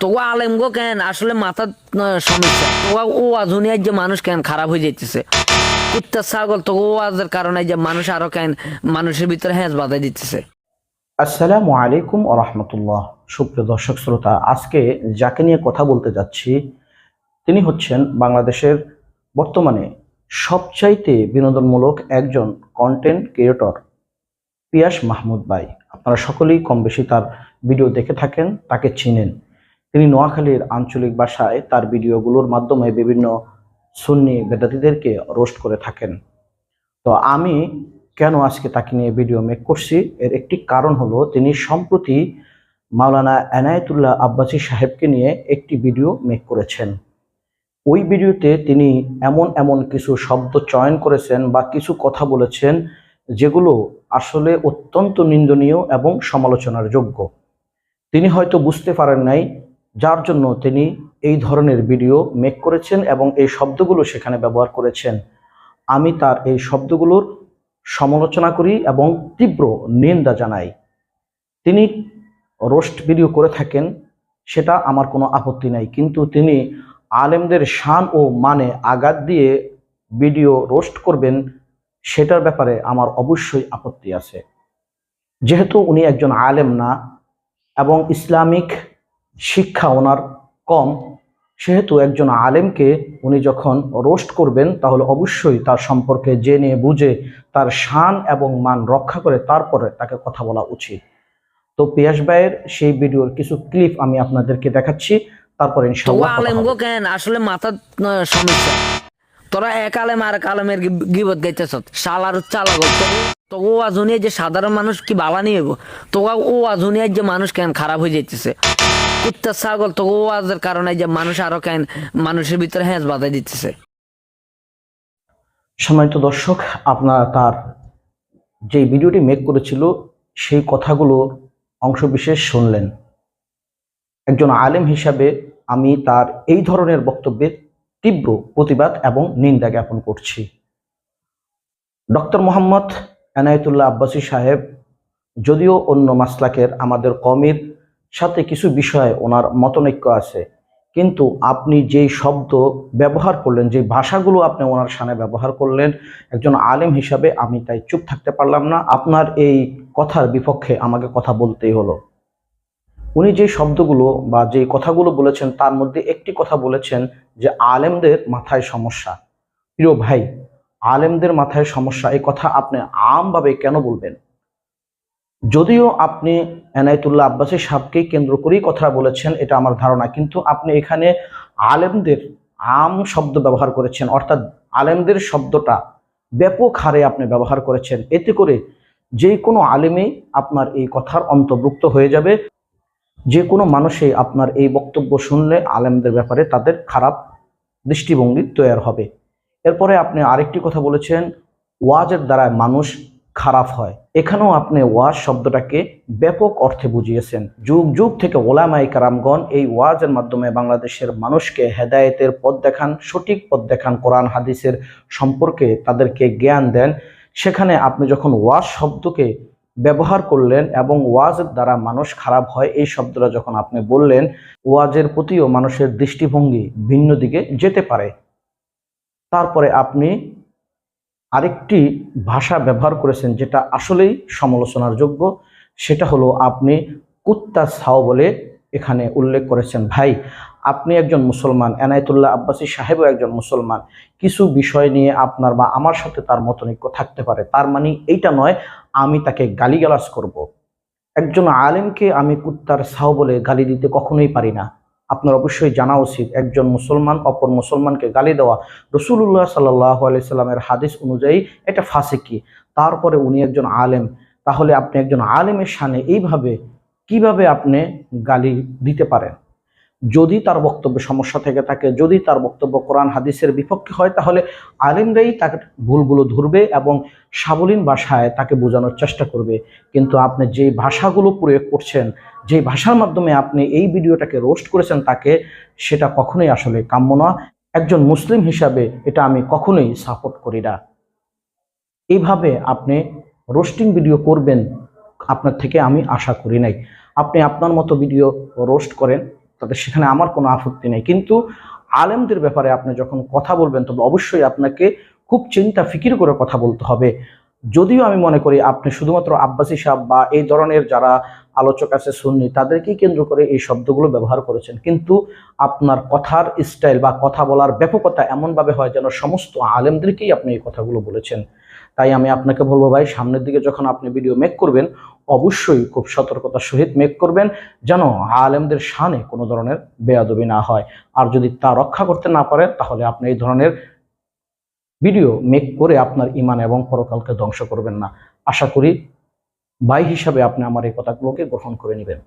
তো ও আলেম গো কেন? আসলে মাথার সমস্যা। তো ও আধুনিয়ার যে মানুষ কেন? খারাপ হয়ে যাইতেছে। কুত্তা ছাগল তো ও কারণে যে মানুষ আরও কেন? মানুষের ভিতরে হ্যাঁস বাধাই দিতেছে। আসসালামু আলাইকুম রহমতুল্লাহ। সুপ্রিয় দর্শক শ্রোতা, আজকে যাকে নিয়ে কথা বলতে যাচ্ছি, তিনি হচ্ছেন বাংলাদেশের বর্তমানে সবচাইতে বিনোদনমূলক একজন কন্টেন্ট ক্রিয়েটর পিয়াস মাহমুদ ভাই। আপনারা সকলেই কম বেশি তার ভিডিও দেখে থাকেন, তাকে চিনেন। তিনি নোয়াখালীর আঞ্চলিক ভাষায় তার ভিডিওগুলোর মাধ্যমে বিভিন্ন সুন্নি বেদাতিদেরকে রোস্ট করে থাকেন। তো আমি কেন আজকে তাকে নিয়ে ভিডিও মেক করছি? এর একটি কারণ হলো তিনি সম্প্রতি মাওলানা এনায়েতুল্লাহ আব্বাসী সাহেবকে নিয়ে একটি ভিডিও মেক করেছেন। ওই ভিডিওতে তিনি এমন এমন কিছু শব্দ চয়ন করেছেন বা কিছু কথা বলেছেন যেগুলো আসলে অত্যন্ত নিন্দনীয় এবং সমালোচনার যোগ্য। তিনি হয়তো বুঝতে পারেন নাই যার জন্য তিনি এই ধরনের ভিডিও মেক করেছেন এবং এই শব্দগুলো সেখানে ব্যবহার করেছেন। আমি তার এই শব্দগুলোর সমালোচনা করি এবং তীব্র নিন্দা জানাই। তিনি রোস্ট ভিডিও করে থাকেন, সেটা আমার কোনো আপত্তি নাই। কিন্তু তিনি আলেমদের শান ও মানে আঘাত দিয়ে ভিডিও রোস্ট করবেন, সেটার ব্যাপারে আমার অবশ্যই আপত্তি আছে। যেহেতু উনি একজন আলেম না এবং ইসলামিক শিক্ষা ওনার কম। সেহেতু একজন আলেমকে উনি যখন রোস্ট করবেন তাহলে অবশ্যই তার সম্পর্কে জেনে বুঝে তার শান এবং মান রক্ষা করে তারপরে তাকে কথা বলা উচিত। তো পিয়াস ভাইয়ের সেই ভিডিওর কিছু ক্লিপ আমি আপনাদেরকে দেখাচ্ছি। তারপরে ইনশাআল্লাহ আলেম গো কেন? আসলে মাথার সমস্যা। তোরা এক আলেম আর এক আলেমের গিবত গাইতেছ। শালার চালা গো। তো ও আধুনিয়ার যে সাধারণ মানুষ কি বাবা নিয়ে তো ও আধুনিয়ার যে মানুষ কেন খারাপ হয়ে যাইতেছে? কুত্তা ছাগল তো ও আজের কারণে যে মানুষ আরও কেন মানুষের ভিতরে হ্যাঁস বাধাই দিতেছে। সম্মানিত দর্শক, আপনারা তার যে ভিডিওটি মেক করেছিল, সেই কথাগুলোর অংশবিশেষ শুনলেন। একজন আলেম হিসাবে আমি তার এই ধরনের বক্তব্যের তীব্র প্রতিবাদ এবং নিন্দা জ্ঞাপন করছি। ডক্টর মোহাম্মদ এনায়েতুল্লাহ আব্বাসী সাহেব, যদিও অন্য মাসলাকের আমাদের কমের সাথে কিছু বিষয়ে ওনার মতনৈক্য আছে। কিন্তু আপনি যেই শব্দ ব্যবহার করলেন যে ভাষাগুলো আপনি ওনার সামনে ব্যবহার করলেন, একজন আলেম হিসাবে আমি তাই চুপ থাকতে পারলাম না। আপনার এই কথার বিপক্ষে আমাকে কথা বলতেই হলো। উনি যে শব্দগুলো বা যে কথাগুলো বলেছেন, তার মধ্যে একটি কথা বলেছেন যে, আলেমদের মাথায় সমস্যা। প্রিয় ভাই, আলেমদের মাথায় সমস্যা, এই কথা আপনি আমভাবে কেন বলবেন? যদিও আপনি এনায়েতুল্লাহ আব্বাসী সাহেবকে কেন্দ্র করেই কথা বলেছেন, এটা আমার ধারণা, কিন্তু আপনি এখানে আলেমদের আম শব্দ ব্যবহার করেছেন, অর্থাৎ আলেমদের শব্দটা ব্যাপক হারে আপনি ব্যবহার করেছেন। এতে করে যে কোনো আলেমই আপনার এই কথার অন্তর্ভুক্ত হয়ে যাবে। যে কোনো মানুষই আপনার এই বক্তব্য শুনলে আলেমদের ব্যাপারে তাদের খারাপ দৃষ্টিভঙ্গি তৈরি হবে। এরপরে আপনি আরেকটি কথা বলেছেন, ওয়াজের দ্বারা মানুষ খারাপ হয়। এখানেও আপনি ওয়াজ শব্দটাকে ব্যাপক অর্থে বুঝিয়েছেন। যুগ যুগ থেকে ওলামাই কারামগণ এই ওয়াজের মাধ্যমে বাংলাদেশের মানুষকে হেদায়েতের পথ দেখান, সঠিক পথ দেখান, কোরআন, হাদিসের সম্পর্কে তাদেরকে জ্ঞান দেন। সেখানে আপনি যখন ওয়াজ শব্দকে ব্যবহার করলেন এবং ওয়াজের দ্বারা মানুষ খারাপ হয়, এই শব্দটা যখন আপনি বললেন, ওয়াজের প্রতিও মানুষের দৃষ্টিভঙ্গি ভিন্ন দিকে যেতে পারে। তারপরে আপনি আরেকটি ভাষা ব্যবহার করেছেন যেটা আসলেই সমালোচনার যোগ্য, সেটা হলো আপনি কুত্তা ছাও বলে এখানে উল্লেখ করেছেন। ভাই, আপনি একজন মুসলমান, এনায়েতুল্লাহ আব্বাসী সাহেবও একজন মুসলমান। কিছু বিষয় নিয়ে আপনার বা আমার সাথে তার মতনৈক্য থাকতে পারে। তার মানে এইটা নয়, আমি তাকে গালিগালাজ করব। একজন আলেমকে আমি কুত্তার ছাও বলে গালি দিতে কখনোই পারি না। আপনার অবশ্যই জানা উচিত। একজন মুসলমান, অপর মুসলমানকে গালি দেওয়া। রসুল্লাহ সাল্লাহ আলি সাল্লামের হাদিস অনুযায়ী এটা ফাঁসিকি। তারপরে উনি একজন আলেম। তাহলে আপনি একজন আলেমের সানে এইভাবে কীভাবে আপনি গালি দিতে পারেন? যদি তার বক্তব্য সমস্যা থেকে থাকে, যদি তার বক্তব্য কোরআন, হাদিসের বিপক্ষে হয়, তাহলে আলেমরাই তাকে ভুলগুলো ধরবে এবং সাবলীন ভাষায় তাকে বোঝানোর চেষ্টা করবে। কিন্তু আপনি যে ভাষাগুলো প্রয়োগ করছেন, যে ভাষার মাধ্যমে আপনি এই ভিডিওটাকে রোস্ট করেছেন, তাকে সেটা কখনোই আসলে কাম্য না। একজন মুসলিম হিসাবে এটা আমি কখনোই সাপোর্ট করি না। এইভাবে আপনি রোস্টিং ভিডিও করবেন, আপনার থেকে আমি আশা করি নাই। আপনি আপনার মতো ভিডিও রোস্ট করেন তাতে সেখানে আমার কোনো আপত্তি নেই। কিন্তু আলেমদের ব্যাপারে আপনি যখন কথা বলবেন, তবে অবশ্যই আপনাকে খুব চিন্তা, ফিকির করে কথা বলতে হবে। যদিও আমি মনে করি আপনি শুধুমাত্র আব্বাসী সাহেব বা এই ধরনের যারা আলোচক আছে সুন্নি, তাদেরকেই কেন্দ্র করে এই শব্দগুলো ব্যবহার করেছেন। কিন্তু আপনার কথার স্টাইল বা কথা বলার ব্যাপকতা এমনভাবে হয় যেন সমস্ত আলেমদেরকেই আপনি এই কথাগুলো বলেছেন। তাই আমি আপনাকে বলব ভাই, সামনের দিকে যখন আপনি ভিডিও মেক করবেন, অবশ্যই খুব সতর্কতার সহিত মেক করবেন যেন আলেমদের শানে কোনো ধরনের বেয়াদবি না হয়। আর যদি তা রক্ষা করতে না পারেন, তাহলে আপনি এই ধরনের ভিডিও মেক করে আপনার ইমান এবং পরকালকে ধ্বংস করবেন না। আশা করি ভাই হিসাবে আপনি আমার এই কথাগুলোকে গ্রহণ করে নেবেন।